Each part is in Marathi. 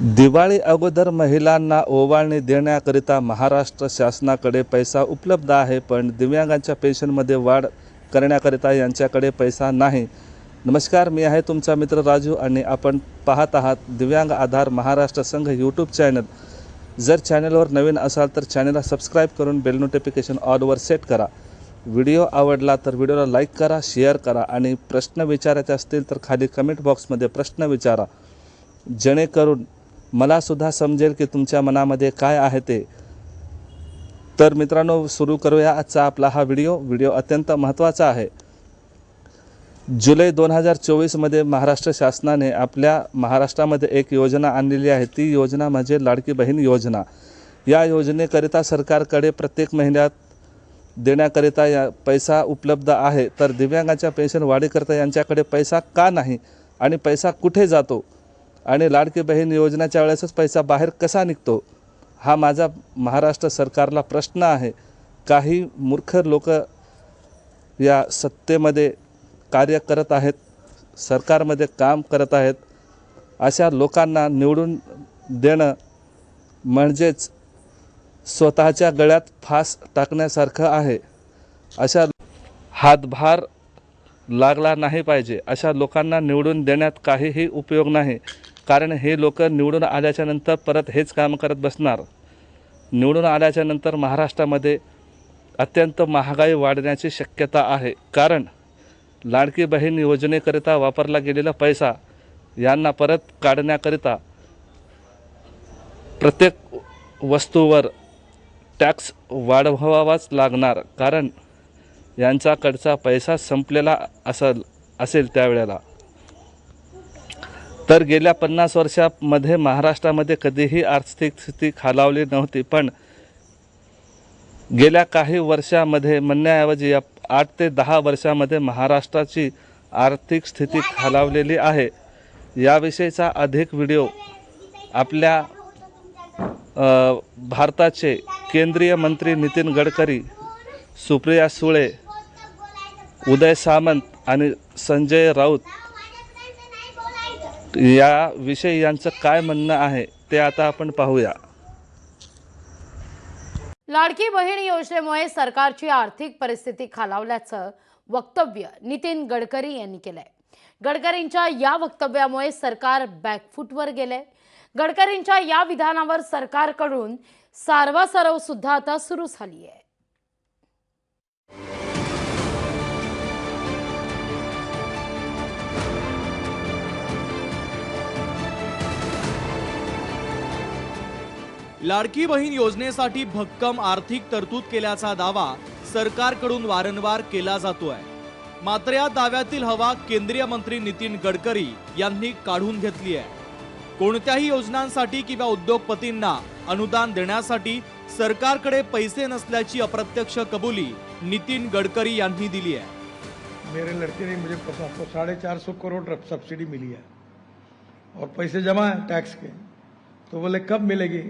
दिवाळी अगोदर महिलांना ओवाळणी देण्याकरिता महाराष्ट्र शासनाकडे पैसा उपलब्ध आहे पण दिव्यांगांच्या पेन्शनमध्ये वाढ करण्याकरिता यांच्याकडे पैसा नाही. नमस्कार मी आहे तुमचा मित्र राजू आणि आपण पाहत आहात दिव्यांग आधार महाराष्ट्र संघ यूट्यूब चॅनल. जर चॅनलवर नवीन असाल तर चॅनलला सबस्क्राईब करून बेल नोटिफिकेशन ऑलवर सेट करा. व्हिडिओ आवडला तर व्हिडिओला लाईक करा शेअर करा आणि प्रश्न विचारायचे असतील तर खाली कमेंट बॉक्समध्ये प्रश्न विचारा. जेणेकरून मला सुद्धा समजेल की तुमच्या मनामध्ये काय आहे ते. तर मित्रांनो सुरू करूया आजचा आपला हा व्हिडिओ. व्हिडिओ अत्यंत महत्त्वाचा आहे. जुलै दोन हजार चोवीसमध्ये महाराष्ट्र शासनाने आपल्या महाराष्ट्रामध्ये एक योजना आणलेली आहे. ती योजना म्हणजे लाडकी बहीण योजना. या योजनेकरिता सरकारकडे प्रत्येक महिन्यात देण्याकरिता या पैसा उपलब्ध आहे. तर दिव्यांगाच्या पेन्शन वाढीकरिता यांच्याकडे पैसा का नाही आणि पैसा कुठे जातो? आणि लाडकी बहीण योजनाच्या वेळेसच पैसा बाहेर कसा निघतो हा माझा महाराष्ट्र सरकारला प्रश्न आहे. काही मूर्ख लोक या सत्तेमध्ये कार्य करत आहेत सरकारमध्ये काम करत आहेत. अशा लोकांना निवडून देणं म्हणजेच स्वतःच्या गळ्यात फास टाकण्यासारखं आहे. अशा हातभार लागला नाही पाहिजे. अशा लोकांना निवडून देण्यात काहीही उपयोग नाही. कारण हे लोक निवडून आल्याच्यानंतर परत हेच काम करत बसणार. निवडून आल्याच्यानंतर महाराष्ट्रामध्ये अत्यंत महागाई वाढण्याची शक्यता आहे. कारण लाडकी बहीण योजनेकरिता वापरला गेलेला पैसा यांना परत काढण्याकरिता प्रत्येक वस्तूवर टॅक्स वाढवावाच लागणार. कारण यांच्याकडचा पैसा संपलेला असल असेल त्यावेळेला. तर गेल्या पन्नास वर्षामध्ये महाराष्ट्रामध्ये कधीही आर्थिक स्थिती खालावली नव्हती पण गेल्या काही वर्षामध्ये म्हणण्याऐवजी या आठ ते दहा वर्षामध्ये महाराष्ट्राची आर्थिक स्थिती खालावलेली आहे. याविषयीचा अधिक व्हिडिओ आपल्या भारताचे केंद्रीय मंत्री नितीन गडकरी सुप्रिया सुळे उदय सामंत आणि संजय राऊत याविषयी यांचं काय म्हणणं आहे ते आता आपण पाहूया. लाडकी बहीण योजनेमुळे सरकारची आर्थिक परिस्थिती खालावल्याचं वक्तव्य नितीन गडकरी यांनी केलंय. गडकरींच्या या वक्तव्यामुळे सरकार बॅकफूटवर गेलंय. गडकरींच्या या विधानावर सरकारकडून सारवासारव सुद्धा आता सुरू झाली आहे लाडकी बहीण योजनेसाठी भक्कम आर्थिक तरतूद केल्याचा दावा सरकारकडून वारंवार केला जातोय. मात्र या दाव्यातील हवा केंद्रीय मंत्री नितीन गडकरी यांनी काढून घेतली आहे. कोणत्याही योजनांसाठी किंवा उद्योगपतींना अनुदान देण्यासाठी सरकारकडे पैसे नसल्याची अप्रत्यक्ष कबुली नितीन गडकरी यांनी दिली आहे. मेरे लड़के ने मुझे साढ़े चार सौ करोड़ सब्सिडी मिली है। और पैसे जमा है टैक्स के। तो बोले कब मिलेगी?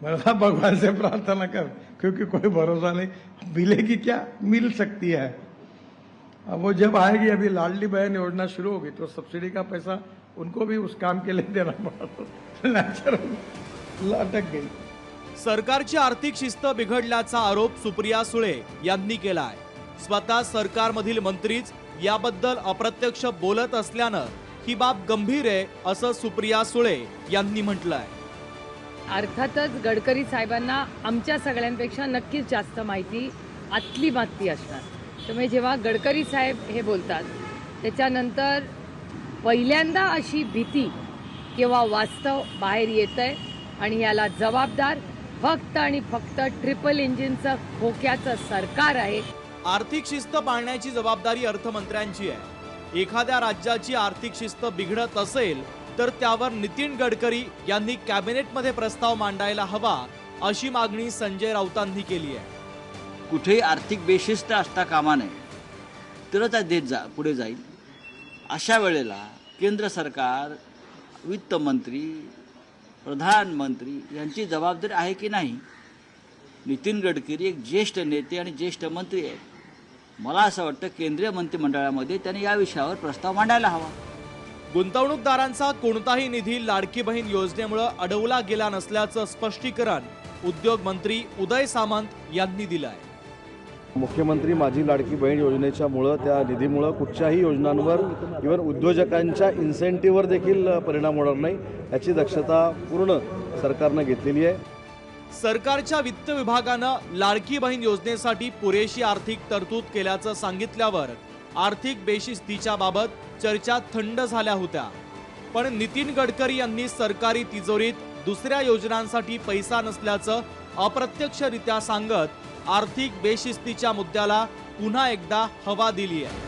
मैं बोला भगवान से प्रार्थना कर क्योंकि कोई भरोसा नहीं। मिलेगी क्या? मिल सकती है। अब वो जब आएगी अभी लाडली बहन योजना शुरू होगी तो सब्सिडी का पैसा उनको भी उस काम के लिए देना पड़ा नेचुरल अटक गई। सरकारची आर्थिक शिस्त बिघडल्याचा आरोप सुप्रिया सुळे यांनी केलाय। स्वतः सरकारमधील मंत्रीच याबद्दल अप्रत्यक्ष बोलत असल्यानं ही बाब गंभीर आहे असं सुप्रिया सुळे यांनी म्हटलंय। अर्थातच गडकरी साहेबांना आमच्या सगळ्यांपेक्षा नक्कीच जास्त माहिती आतली माती असणार. त्यामुळे जेव्हा गडकरी साहेब हे बोलतात त्याच्यानंतर पहिल्यांदा अशी भीती किंवा वास्तव बाहेर येत आहे आणि याला जबाबदार फक्त आणि फक्त ट्रिपल इंजिनचं खोक्याचं सरकार आहे. आर्थिक शिस्त पाळण्याची जबाबदारी अर्थमंत्र्यांची आहे. एखाद्या राज्याची आर्थिक शिस्त बिघडत असेल तर त्यावर नितीन गडकरी यांनी कॅबिनेटमध्ये प्रस्ताव मांडायला हवा अशी मागणी संजय राऊतांनी केली आहे. कुठेही आर्थिक बेशिस्त असता कामा नये. तरच हा देश जा पुढे जाईल. अशा वेळेला केंद्र सरकार वित्तमंत्री प्रधानमंत्री यांची जबाबदारी आहे की नाही? नितीन गडकरी एक ज्येष्ठ नेते आणि ज्येष्ठ मंत्री आहेत. मला असं वाटतं केंद्रीय मंत्रिमंडळामध्ये त्यांनी या विषयावर प्रस्ताव मांडायला हवा. गुंतवणूकदारांचा कोणताही निधी लाडकी बहीण योजनेमुळे अडवला गेला नसल्याचं स्पष्टीकरण उद्योग मंत्री उदय सामंत यांनी दिलं आहे मुख्यमंत्री माझी लाडकी बहीण योजनेच्या मुळं त्या निधीमुळं कुठच्याही योजनांवर इव्हन उद्योजकांच्या इन्सेंटिव्हवर देखील परिणाम होणार नाही याची दक्षता पूर्ण सरकारनं घेतलेली आहे. सरकारच्या वित्त विभागानं लाडकी बहीण योजनेसाठी पुरेशी आर्थिक तरतूद केल्याचं सांगितल्यावर आर्थिक बेशिस्तीच्या बाबत चर्चा थंड झाल्या होत्या. पण नितीन गडकरी यांनी सरकारी तिजोरीत दुसऱ्या योजनांसाठी पैसा नसल्याचं अप्रत्यक्षरित्या सांगत आर्थिक बेशिस्तीच्या मुद्द्याला पुन्हा एकदा हवा दिली आहे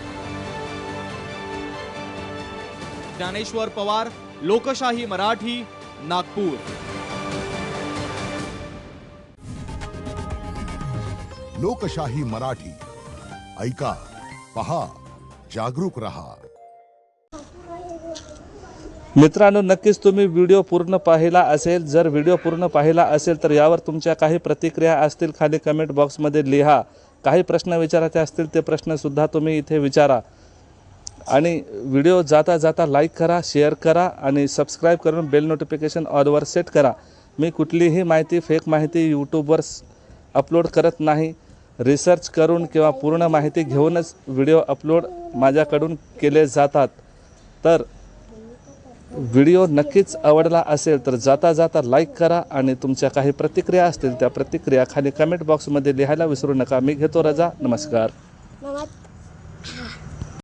ज्ञानेश्वर पवार लोकशाही मराठी नागपूर. लोकशाही मराठी. ऐका. पहा जागरूक रहा. मित्रांनो नक्कीच तुम्ही व्हिडिओ पूर्ण पाहिला असेल. जर व्हिडिओ पूर्ण पाहिला असेल तर यावर तुमच्या काही प्रतिक्रिया असतील खाली कमेंट बॉक्समध्ये लिहा. काही प्रश्न विचारायचे असतील ते प्रश्नसुद्धा तुम्ही इथे विचारा. आणि व्हिडिओ जाता जाता लाईक करा शेअर करा आणि सबस्क्राईब करून बेल नोटिफिकेशन ऑलवर सेट करा. मी कुठलीही माहिती फेक माहिती यूट्यूबवर अपलोड करत नाही. रिसर्च करून किंवा पूर्ण माहिती घेऊनच व्हिडिओ अपलोड माझ्याकडून केले जातात. तर व्हिडिओ नक्कीच आवडला असेल तर जाता जाता लाईक करा आणि तुमच्या काही प्रतिक्रिया असतील त्या प्रतिक्रिया खाली कमेंट बॉक्समध्ये लिहायला विसरू नका. मी घेतो रजा. नमस्कार. नमस्कार